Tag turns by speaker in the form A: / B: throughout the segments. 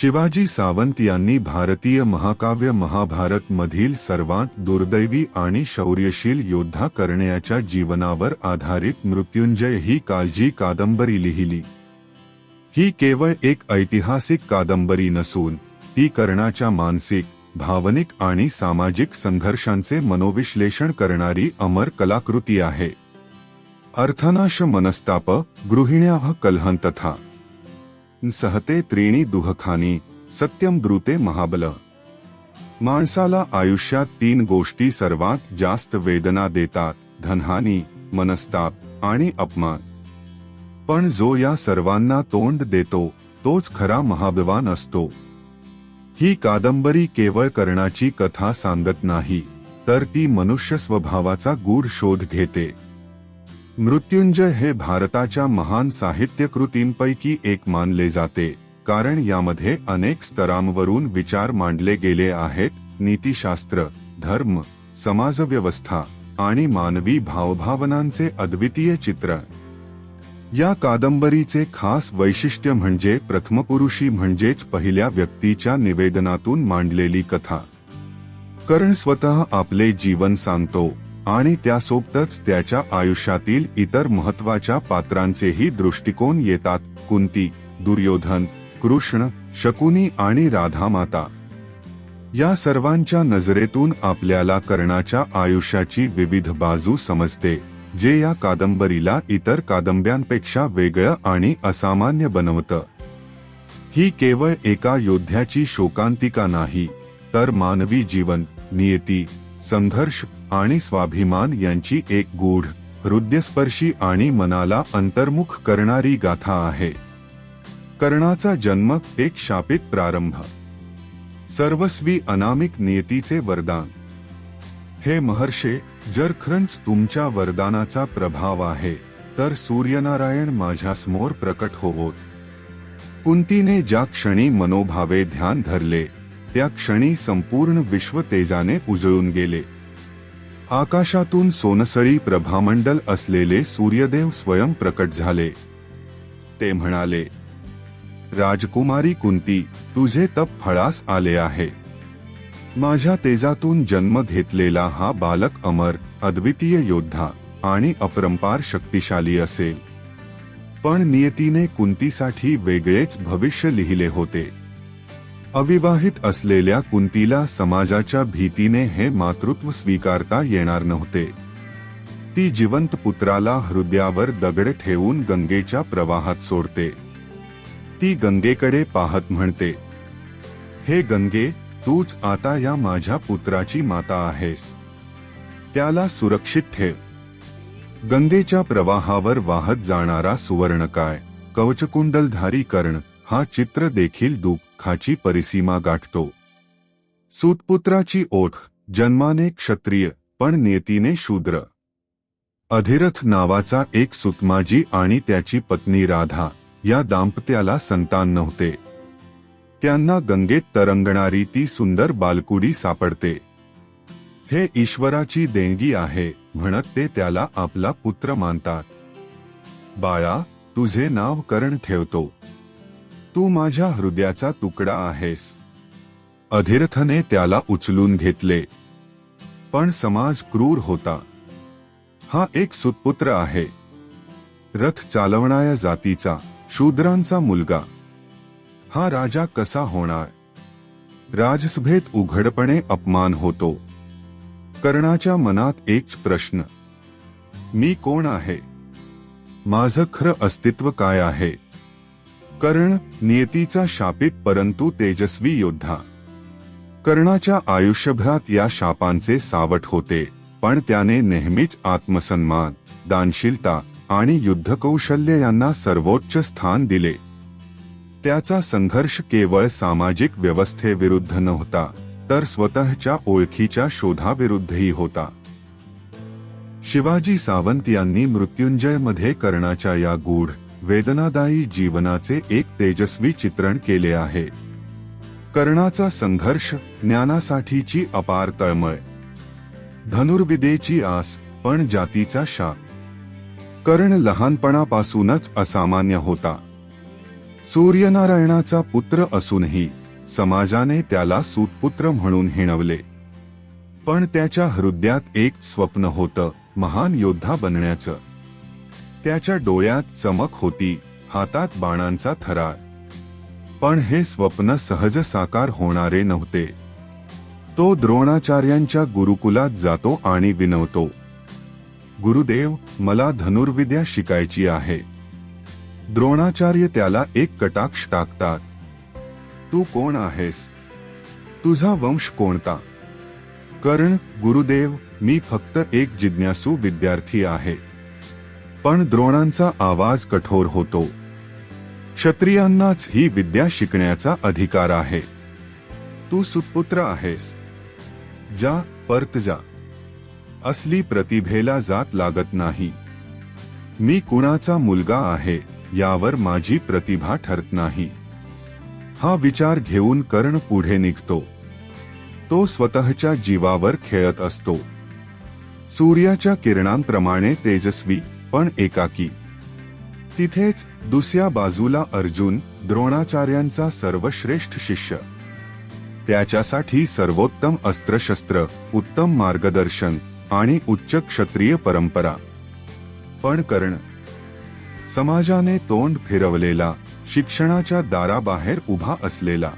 A: शिवाजी सावंत यांनी भारतीय महाकाव्य महाभारत मधील सर्वात दुर्दैवी आणि शौर्यशील योद्धा करण्याच्या जीवनावर आधारित मृत्युंजय ही काळजी कादंबरी लिहिली. ही केवळ एक ऐतिहासिक कादंबरी नसून ती कर्णाच्या मानसिक भावनिक आणि सामाजिक संघर्षांचे मनोविश्लेषण करणारी अमर कलाकृती आहे. अर्थनाश मनस्ताप गृहिण्या कलहंतथा. सहते त्रीणी दुहखानी सत्यम द्रुते महाबल। माणसाला आयुष्यात तीन गोष्टी सर्वात जास्त वेदना देतात धनहानी मनस्ताप आणि अपमान. पण जो या सर्वांना तोंड देतो तोच खरा महाबवान असतो. ही कादंबरी केवळ कर्णाची कथा सांगत नाही तर ती मनुष्य स्वभावाचा गूढ शोध घेते. मृत्युंजय हे भारताच्या महान साहित्यकृतींपैकी एक मानले जाते कारण यामध्ये अनेक स्तरांवरून विचार मांडले गेले आहेत नीतिशास्त्र धर्म समाजव्यवस्था आणि मानवी भावभावनांचे अद्वितीय चित्र. या कादंबरीचे खास वैशिष्ट्य म्हणजे प्रथमपुरुषी म्हणजेच पहिल्या व्यक्तीच्या निवेदनातून मांडलेली कथा. करण स्वतः आपले जीवन सांगतो आणि त्यासोबतच त्याच्या आयुष्यातील इतर महत्त्वाच्या पात्रांचेही दृष्टिकोन येतात. कुंती दुर्योधन कृष्ण शकुनी आणि राधामाता. या सर्वांच्या नजरेतून आपल्याला कर्णाच्या आयुष्याची विविध बाजू समजते जे या कादंबरीला इतर कादंब्यांपेक्षा वेगळं आणि असामान्य बनवतं. ही केवळ एका योद्ध्याची शोकांतिका नाही तर मानवी जीवन नियती संघर्ष आणि स्वाभिमान यांची एक गूढ हृदयस्पर्शी आणि मनाला अंतर्मुख करणारी गाथा आहे. कर्णाचा जन्म एक शापित प्रारंभ. सर्वस्वी अनामिक नियतीचे वरदान. हे महर्षे जर खरंच तुमच्या वरदानाचा प्रभाव आहे तर सूर्यनारायण माझ्यासमोर प्रकट होवोत. कुंतीने ज्या क्षणी मनोभावे ध्यान धरले त्या क्षणी संपूर्ण विश्व तेजाने उजळून गेले. आकाशातून सोनसळी प्रभामंडल असलेले सूर्यदेव स्वयं प्रकट झाले. ते म्हणाले राजकुमारी कुंती तुझे तप फळास आले आहे. माझ्या तेजातून जन्म घेतलेला हा बालक अमर अद्वितीय योद्धा आणि अपरंपार शक्तिशाली असेल. पण नियतीने कुंतीसाठी वेगळेच भविष्य लिहिले होते. अविवाहित असलेल्या कुंतीला समाजाच्या भीतीने हे मातृत्व स्वीकारता येणार नव्हते. ती जिवंत पुत्राला हृदयावर दगड ठेवून गंगेच्या प्रवाहात सोडते. ती गंगेकडे पाहत म्हणते हे गंगे तूच आता या माझ्या पुत्राची माता आहेस. त्याला सुरक्षित ठेव. गंगेच्या प्रवाहावर वाहत जाणारा सुवर्णकाय कवचकुंडलधारी कर्ण हा चित्र देखील खाची परिसीमा गाठतो. सुतपुत्राची ओठ जन्माने क्षत्रिय पण नेतीने शूद्र. अधिरथ नावाचा एक सुतमाजी आणि त्याची पत्नी राधा या दाम्पत्याला संतान नव्हते. त्यांना गंगेत तरंगणारी ती सुंदर बालकुडी सापडते. हे ईश्वराची देणगी आहे म्हणत ते त्याला आपला पुत्र मानतात. बाळा तुझे नाव करण ठेवतो. तू माझ्या हृदयाचा तुकडा आहेस. अधिरथने त्याला उचलून घेतले. पण समाज क्रूर होता. हा एक सुतपुत्र आहे. रथ चालवणाऱ्या जातीचा शूद्रांचा मुलगा. हा राजा कसा होणार? राजसभेत उघडपणे अपमान होतो. कर्णाच्या मनात एकच प्रश्न. मी कोण आहे? माझं खरं अस्तित्व काय आहे? कर्ण नियतीचा शापित परंतु तेजस्वी योद्धा. कर्णाच्या आयुष्यभरात या शापांचे सावट होते पण त्याने नेहमीच आत्मसन्मान दानशीलता आणि युद्धकौशल्य यांना सर्वोच्च स्थान दिले. त्याचा संघर्ष केवळ सामाजिक व्यवस्थेविरुद्ध नव्हता तर स्वतःच्या ओळखीच्या शोधाविरुद्धही होता. शिवाजी सावंत यांनी मृत्युंजयमध्ये कर्णाच्या या गूढ वेदनादायी जीवनाचे एक तेजस्वी चित्रण केले आहे. कर्णाचा संघर्ष ज्ञानासाठीची अपार तळमळ. धनुर्विदेची आस पण जातीचा शाप कर्ण लहानपणापासूनच असामान्य होता. सूर्यनारायणाचा पुत्र असूनही समाजाने त्याला सूतपुत्र म्हणून हिणवले. पण त्याच्या हृदयात एक स्वप्न होतं महान योद्धा बनण्याचं. त्याच्या डोळ्यात चमक होती हातात बाणांचा थरार. पण हे स्वप्न सहज साकार होणारे नव्हते. तो द्रोणाचार्यांच्या गुरुकुलात जातो आणि विनवतो. गुरुदेव मला धनुर्विद्या शिकायची आहे. द्रोणाचार्य त्याला एक कटाक्ष टाकतात. तू कोण आहेस? तुझा वंश कोणता? कर्ण गुरुदेव मी फक्त एक जिज्ञासू विद्यार्थी आहे. पण द्रोणांचा आवाज कठोर होतो. क्षत्रियांनाच ही विद्या शिकण्याचा अधिकार आहे. तू सुपुत्र आहेस. जा परत जा. असली प्रतिभेला जात लागत नाही. मी कुणाचा मुलगा आहे यावर माझी प्रतिभा ठरत नाही. हा विचार घेऊन कर्ण पुढे निघतो. तो स्वतःच्या जीवावर खेळत असतो. सूर्याच्या किरणांप्रमाणे तेजस्वी पण एकाकी. तिथेच दुसऱ्या बाजूला अर्जुन द्रोणाचार्यांचा सर्वश्रेष्ठ शिष्य. त्याच्यासाठी सर्वोत्तम अस्त्रशस्त्र उत्तम मार्गदर्शन आणि उच्च क्षत्रिय परंपरा. पण कर्ण समाजाने तोंड फिरवलेला शिक्षणाच्या दाराबाहेर उभा असलेला.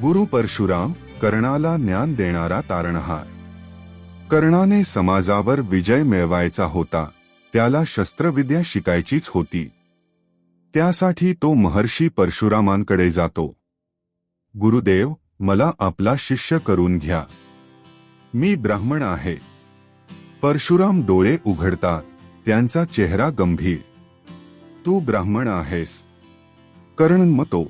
A: गुरु परशुराम कर्णाला ज्ञान देणारा तारणहार. कर्णाने समाजावर विजय मिळवायचा होता. त्याला शस्त्रविद्या शिकायचीच होती. त्यासाठी तो महर्षी परशुरामांकडे जातो. गुरुदेव मला आपला शिष्य करून घ्या. मी ब्राह्मण आहे. परशुराम डोळे उघडतात. त्यांचा चेहरा गंभीर. तू ब्राह्मण आहेस. कर्ण मतो.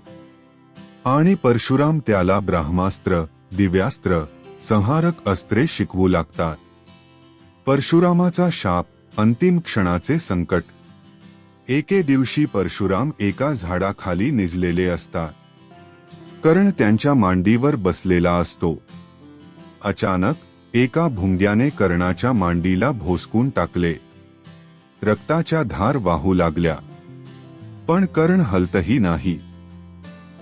A: आणि परशुराम त्याला ब्राह्मास्त्र दिव्यास्त्र संहारक अस्त्रे शिकवू लागतात. परशुरामाचा शाप अंतिम क्षणाचे संकट. एके दिवशी परशुराम एका झाडाखाली निजलेले असतात. कर्ण त्यांच्या मांडीवर बसलेला असतो. अचानक एका भुंग्याने कर्णाच्या मांडीला भोसकून टाकले. रक्ताच्या धार वाहू लागल्या. पण कर्ण हलतही नाही.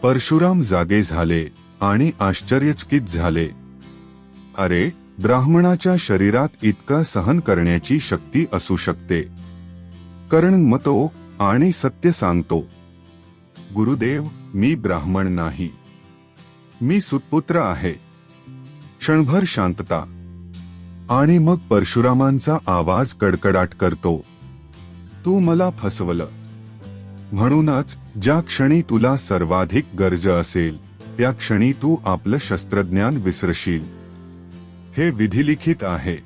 A: परशुराम जागे झाले आणि आश्चर्यचकित झाले. अरे ब्राह्मणाच्या शरीरात इतका सहन करण्याची शक्ती असू शकते. कर्ण मतो आणि सत्य सांगतो. गुरुदेव मी ब्राह्मण नाही. मी सुतपुत्र आहे. क्षणभर शांतता. आणि मग परशुरामांचा आवाज कडकडाट करतो. तू मला फसवलं. म्हणूनच ज्या क्षणी तुला सर्वाधिक गरज असेल त्या क्षणी तू आपलं शस्त्रज्ञान विसरशील. हे विधिलिखित आहे.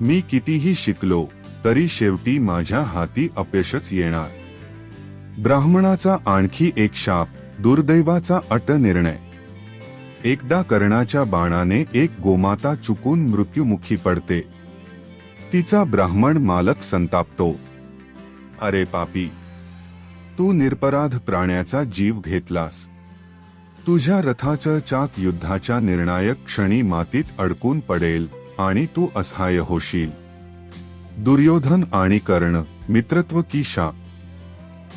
A: मी कितीही शिकलो तरी शेवटी माझ्या हाती अपयशच येणार. ब्राह्मणाचा आणखी एक शाप दुर्दैवाचा अट निर्णय. एकदा कर्णाच्या बाणाने एक गोमाता चुकून मृत्युमुखी पडते. तिचा ब्राह्मण मालक संतापतो. अरे पापी तू निरपराध प्राण्याचा जीव घेतलास. तुझ्या रथाचं चाक युद्धाच्या निर्णायक क्षणी मातीत अडकून पडेल आणि तू असहाय्य होशील. दुर्योधन आणि कर्ण मित्रत्व की शा?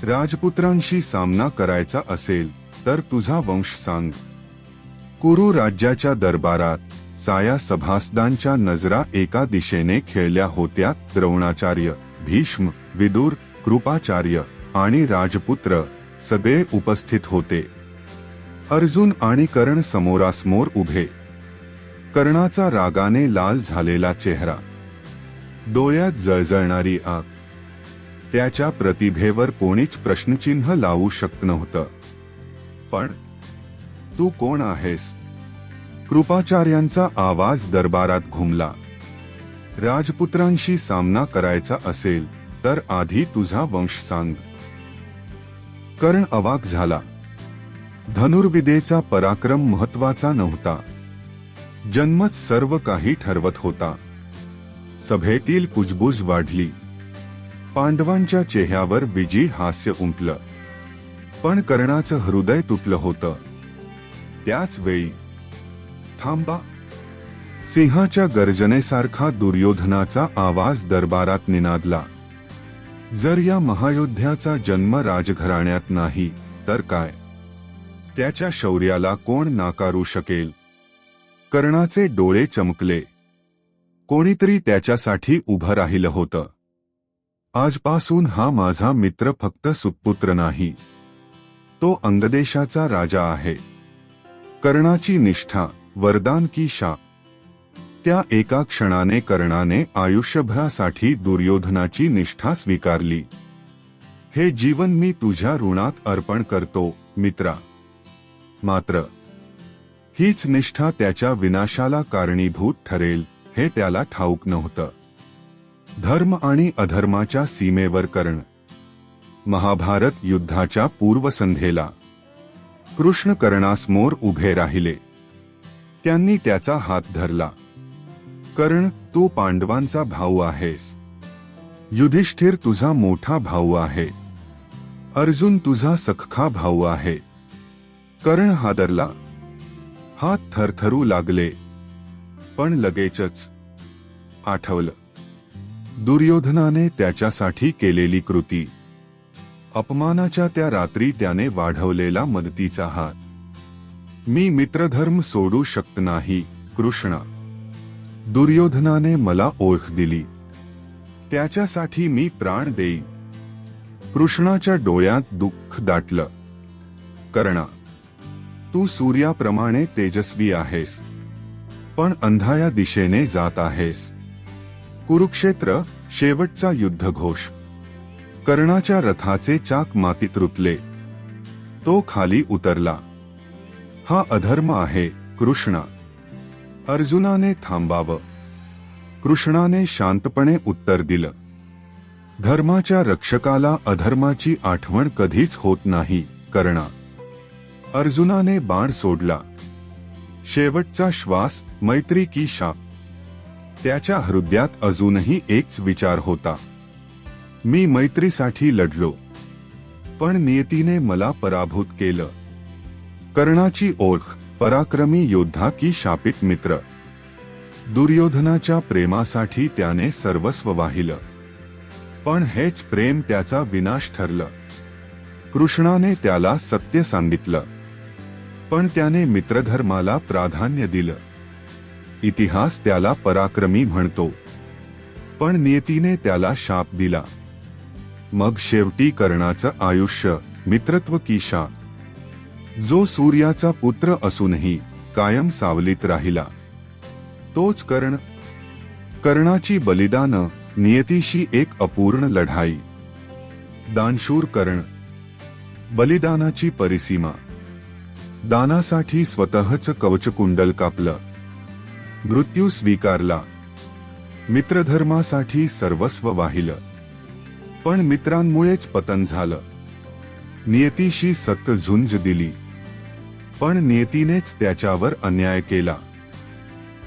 A: राजपुत्रांशी सामना करायचा असेल तर तुझा वंश सांग. कुरु राज्याच्या दरबारात साया सभासदांच्या नजरा एका दिशेने खेळल्या होत्या द्रोणाचार्य भीष्म विदुर कृपाचार्य आणि राजपुत्र सगळे उपस्थित होते. अर्जुन आणि कर्ण समोरासमोर उभे. कर्णाचा रागाने लाल झालेला चेहरा. डोळ्यात जळजळणारी आग. त्याच्या प्रतिभेवर कोणीच प्रश्नचिन्ह लावू शकत नव्हतं. पण तू कोण आहेस? कृपाचार्यांचा आवाज दरबारात घुमला. राजपुत्रांशी सामना करायचा असेल तर आधी तुझा वंश सांग. कर्ण अवाक झाला. धनुर्विदेचा पराक्रम महत्त्वाचा नव्हता. जन्मच सर्व काही ठरवत होता. सभेतील कुजबूज वाढली. पांडवांच्या चेहऱ्यावर विजयी हास्य उमटलं. पण कर्णाचं हृदय तुटलं होतं. त्याच वेळी थांबा. सिंहाच्या गर्जनेसारखा दुर्योधनाचा आवाज दरबारात निनादला. जर या महायोद्ध्याचा जन्म राजघराण्यात नाही तर काय? त्याच्या शौर्याला कोण नाकारू शकेल? कर्णाचे डोळे चमकले. कोणीतरी त्याच्यासाठी उभं राहिलं होतं. आजपासून हा माझा मित्र फक्त सुपुत्र नाही. तो अंगदेशाचा राजा आहे. कर्णाची निष्ठा वरदान की शा. त्या एका क्षणाने कर्णाने आयुष्यभरासाठी दुर्योधनाची निष्ठा स्वीकारली. हे जीवन मी तुझ्या ऋणात अर्पण करतो मित्रा. मात्र हीच निष्ठा त्याच्या विनाशाला कारणीभूत ठरेल हे त्याला ठाऊक नव्हतं. धर्म आणि अधर्माच्या सीमेवर कर्ण महाभारत युद्धाच्या पूर्वसंध्येला कृष्ण कर्णासमोर उभे राहिले. त्यांनी त्याचा हात धरला. कर्ण तू पांडवांचा भाऊ आहेस. युधिष्ठिर तुझा मोठा भाऊ आहे. अर्जुन तुझा सख्खा भाऊ आहे. कर्ण हादरला. हात थरथरू लागले पण लगेचच आठवलं. दुर्योधनाने त्याच्यासाठी केलेली कृती. अपमानाच्या त्या रात्री त्याने वाढवलेला मदतीचा हात. मी मित्रधर्म सोडू शकत नाही कृष्णा. दुर्योधनाने मला ओळख दिली. त्याच्यासाठी मी प्राण देईन. कृष्णाच्या डोळ्यात दुःख दाटलं. कर्णा तू सूर्याप्रमाणे तेजस्वी आहेस. पण अंधाया दिशेने जात आहेस. कुरुक्षेत्र शेवटचा युद्धघोष. कर्णाच्या रथाचे चाक मातीत रुतले. तो खाली उतरला. हा अधर्म आहे कृष्णा. अर्जुनाने थांबावं. कृष्णाने शांतपणे उत्तर दिलं. धर्माच्या रक्षकाला अधर्माची आठवण कधीच होत नाही कर्णा. अर्जुनाने बाण सोडला. शेवटचा श्वास मैत्री की शाप. त्याच्या हृदयात अजूनही एकच विचार होता. मी मैत्रीसाठी लढलो. पण नियतीने मला पराभूत केलं. कर्णाची ओळख पराक्रमी योद्धा की शापित मित्र. दुर्योधनाच्या प्रेमासाठी त्याने सर्वस्व वाहिलं. पण हेच प्रेम त्याचा विनाश ठरलं. कृष्णाने त्याला सत्य सांगितलं. पण त्याने मित्रधर्माला प्राधान्य दिलं. इतिहास त्याला पराक्रमी म्हणतो. पण नियतीने त्याला शाप दिला. मग शेवटी कर्णाचं आयुष्य मित्रत्व की शा जो सूर्याचा पुत्र असूनही कायम सावलीत राहिला. तोच कर्ण. कर्णाची बलिदान नियतीशी एक अपूर्ण लढाई. दानशूर कर्ण. बलिदानाची परिसीमा. दानासाठी स्वतःच कवचकुंडल कापलं. मृत्यू स्वीकारला. मित्रधर्मासाठी सर्वस्व वाहिलं. पण मित्रांमुळेच पतन झालं. नियतीशी सक्त झुंज दिली. पण नियतीनेच त्याच्यावर अन्याय केला.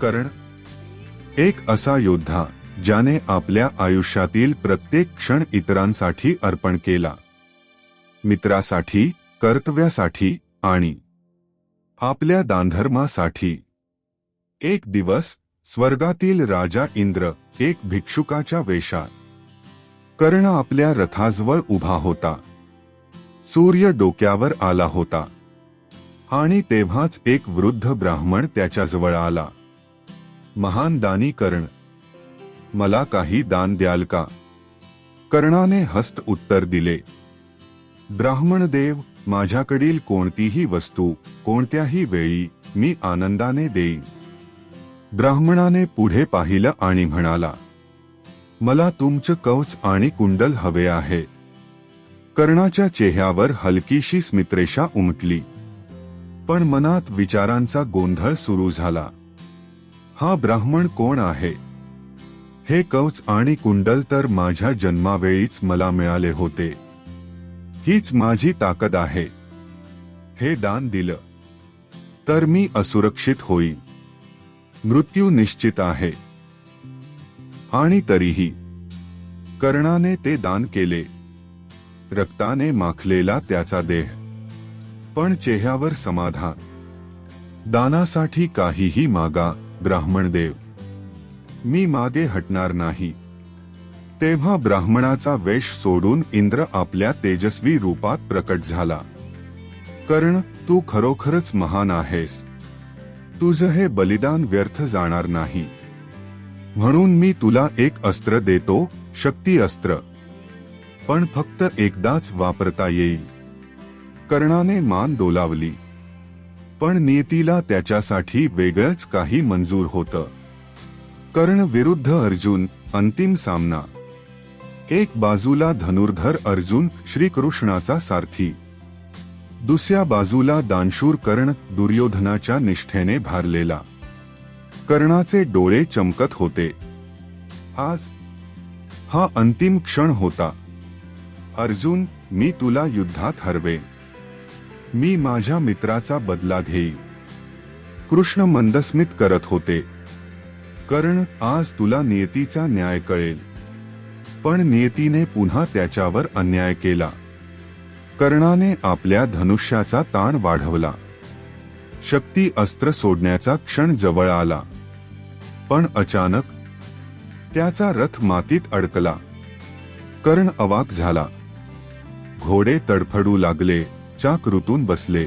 A: कारण एक असा योद्धा ज्याने आपल्या आयुष्यातील प्रत्येक क्षण इतरांसाठी अर्पण केला. मित्रासाठी कर्तव्यासाठी आणि आपल्या दानधर्मासाठी एक दिवस स्वर्गातील राजा इंद्र एक भिक्षुकाच्या वेशात. कर्ण आपल्या रथाजवळ उभा होता. सूर्य डोक्यावर आला होता. आणि तेव्हाच एक वृद्ध ब्राह्मण त्याच्याजवळ आला. महान दानी कर्ण मला काही दान द्याल का? कर्णाने हस्त उत्तर दिले. ब्राह्मण देव माझ्याकडील कोणतीही वस्तू कोणत्याही वेळी मी आनंदाने देईन. ब्राह्मणाने पुढे पाहिलं आणि म्हणाला मला तुमचं कवच आणि कुंडल हवे आहे. कर्णाच्या चेहऱ्यावर हलकीशी स्मित्रेषा उमटली. पण मनात विचारांचा गोंधळ सुरू झाला. हा ब्राह्मण कोण आहे? हे कवच आणि कुंडल तर माझ्या जन्मावेळीच मला मिळाले होते. हीच माझी ताकद आहे. हे दान दिलं. तर मी असुरक्षित होईन. मृत्यू निश्चित आहे. आणि तरीही कर्णाने ते दान केले. रक्ताने माखलेला त्याचा देह. पण चेहऱ्यावर समाधान. दानासाठी काहीही मागा ब्राह्मण देव. मी मागे हटणार नाही. तेव्हा ब्राह्मणाचा वेश सोडून इंद्र आपल्या तेजस्वी रूपात प्रकट झाला. कर्ण तू खरोखरच महान आहेस. तुझं हे बलिदान व्यर्थ जाणार नाही. म्हणून मी तुला एक अस्त्र देतो शक्ती अस्त्र. पण फक्त एकदाच वापरता येईल. कर्णाने मान डोलावली. पण नियतीला त्याच्यासाठी वेगळंच काही मंजूर होतं. कर्ण विरुद्ध अर्जुन अंतिम सामना. एक बाजूला धनुर्धर अर्जुन श्रीकृष्णाचा सारथी. दुसऱ्या बाजूला दानशूर कर्ण दुर्योधनाच्या निष्ठेने भारलेला. कर्णाचे डोळे चमकत होते. आज हा अंतिम क्षण होता. अर्जुन मी तुला युद्धात हरवे. मी माझ्या मित्राचा बदला घेईन कृष्ण मंदस्मित करत होते. कर्ण आज तुला नियतीचा न्याय कळेल. पण नियतीने पुन्हा त्याच्यावर अन्याय केला. कर्णाने आपल्या धनुष्याचा ताण वाढवला. शक्ती अस्त्र सोडण्याचा क्षण जवळ आला. पण अचानक त्याचा रथ मातीत अडकला. कर्ण अवाक झाला. घोडे तडफडू लागले चाक ऋतून बसले.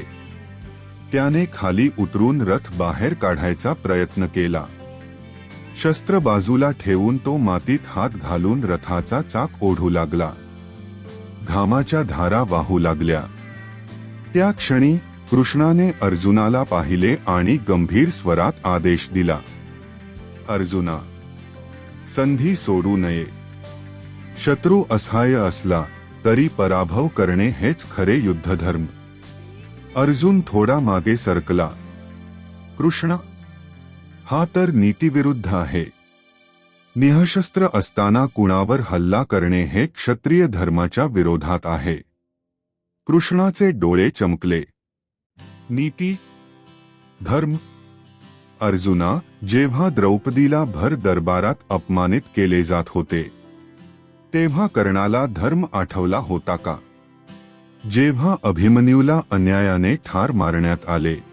A: त्याने खाली उतरून रथ बाहेर काढायचा प्रयत्न केला. शस्त्र बाजूला ठेवून तो मातीत हात घालून रथाचा चाक ओढू लागला. घामाच्या धारा वाहू लागल्या. त्या क्षणी कृष्णाने अर्जुनाला पाहिले आणि गंभीर स्वरात आदेश दिला. अर्जुना संधी सोडू नये. शत्रू असहाय्य असला तरी पराभव करणे हेच खरे युद्धधर्म. अर्जुन थोडा मागे सरकला. कृष्ण हा तर नीतीविरुद्ध आहे. निहशस्त्र असताना कुणावर हल्ला करणे हे क्षत्रिय धर्माच्या विरोधात आहे. कृष्णाचे डोळे चमकले. नीती धर्म अर्जुना जेव्हा द्रौपदीला भर दरबारात अपमानित केले जात होते तेव्हा कर्णाला धर्म आठवला होता का? जेव्हा अभिमन्यूला अन्यायाने ठार मारण्यात आले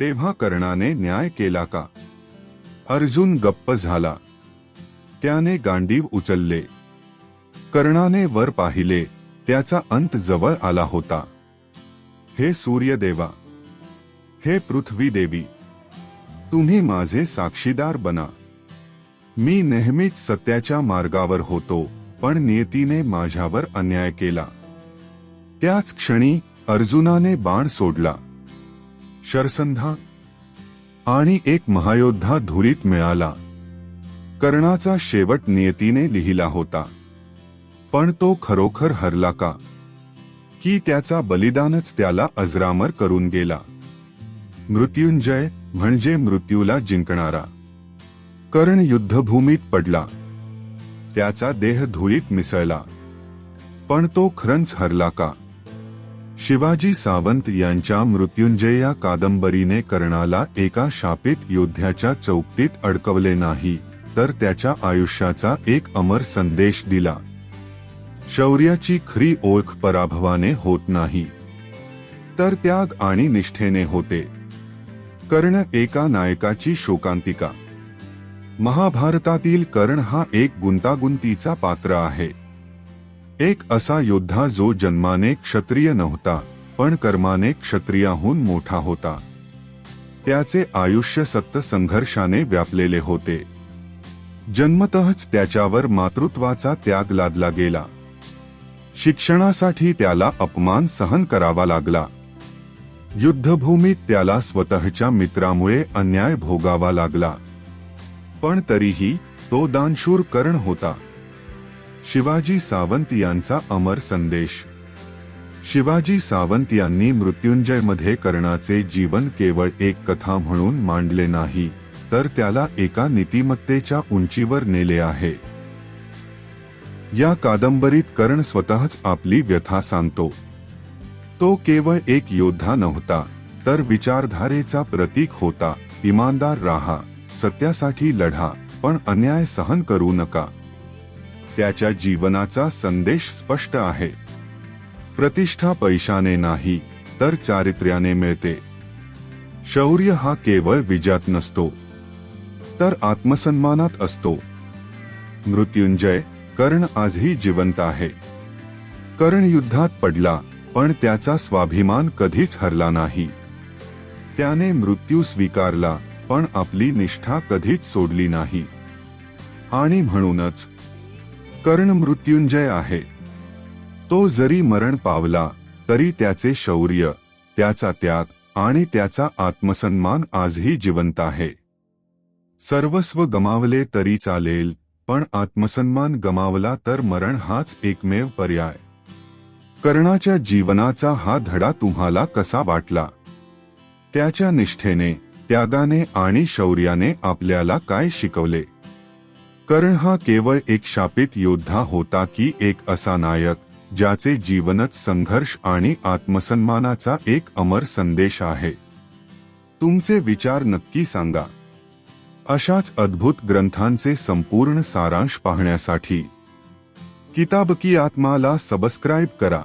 A: तेव्हा कर्णाने न्याय केला का? अर्जुन गप्प झाला. त्याने गांडीव उचलले. कर्णाने वर पाहिले. त्याचा अंत जवळ आला होता. हे सूर्यदेवा हे पृथ्वी देवी तुम्ही माझे साक्षीदार बना. मी नेहमीच सत्याच्या मार्गावर होतो पण नियतीने माझ्यावर अन्याय केला. त्याच क्षणी अर्जुनाने बाण सोडला. शरसंधा आणि एक महायोद्धा धुरीत मिळाला. कर्णाचा शेवट नियतीने लिहिला होता. पण तो खरोखर हरला का? की त्याचा बलिदानच त्याला अजरामर करून गेला? मृत्युंजय म्हणजे मृत्यूला जिंकणारा. कर्ण युद्धभूमीत पडला. त्याचा देह धुळीत मिसळला. पण तो खरंच हरला का? शिवाजी सावंत यांच्या मृत्युंजय या कादंबरीने कर्णाला एका शापित योद्ध्याच्या चौकटीत अडकवले नाही तर त्याच्या आयुष्याचा एक अमर संदेश दिला. शौर्याची खरी ओळख पराभवाने होत नाही. तर त्याग आणि निष्ठेने होते. कर्ण एका नायकाची शोकांतिका. महाभारतातील कर्ण हा एक गुंतागुंतीचा पात्र आहे. एक असा योद्धा जो जन्माने क्षत्रिय नव्हता पण कर्माने क्षत्रियाहून मोठा होता. त्याचे आयुष्य सत्त संघर्षाने व्यापलेले होते. जन्मतःच त्याच्यावर मातृत्वाचा त्याग लादला गेला. शिक्षणासाठी त्याला अपमान सहन करावा लागला. युद्धभूमीत त्याला स्वतःच्या मित्रामुळे अन्याय भोगावा लागला. पण तरीही तो दानशूर कर्ण होता. शिवाजी सावंत यांचा अमर संदेश. शिवाजी सावंत यांनी मृत्युंजयमध्ये कर्णाचे जीवन केवळ एक कथा म्हणून मांडले नाही तर त्याला एका नीतिमत्तेच्या उंचीवर नेले आहे. या कादंबरीत कर्ण स्वतःच आपली व्यथा सांगतो. तो केवळ एक योद्धा नव्हता तर विचारधारेचा प्रतीक होता इमानदार राहा सत्यासाठी लढा पण अन्याय सहन करू नका. त्याच्या जीवनाचा संदेश स्पष्ट आहे. प्रतिष्ठा पैशाने नाही तर चारित्र्याने मिळते. शौर्य हा केवळ विजयात नसतो तर आत्मसन्मानात असतो. मृत्युंजय कर्ण आजही जिवंत आहे. कर्ण युद्धात पडला पण त्याचा स्वाभिमान कधीच हरला नाही. त्याने मृत्यू स्वीकारला पण आपली निष्ठा कधीच सोडली नाही. आणि म्हणूनच कर्ण मृत्युंजय आहे. तो जरी मरण पावला तरी त्याचे शौर्य त्याचा त्याग आणि त्याचा आत्मसन्मान आजही जिवंत आहे. सर्वस्व गमावले तरी चालेल पण आत्मसन्मान गमावला तर मरण हाच एकमेव पर्याय. कर्णाच्या जीवनाचा हा धडा तुम्हाला कसा वाटला? त्याच्या निष्ठेने त्यागाने आणि शौर्याने आपल्याला काय शिकवले? कर्ण हा केवळ एक शापित योद्धा होता की एक असा नायक ज्याचे जीवनच संघर्ष आणि आत्मसन्मानाचा एक अमर संदेश आहे. तुमचे विचार नक्की सांगा. अशाच अद्भुत ग्रंथांचे संपूर्ण सारांश पाहण्यासाठी किताबकी आत्माला सबस्क्राईब करा.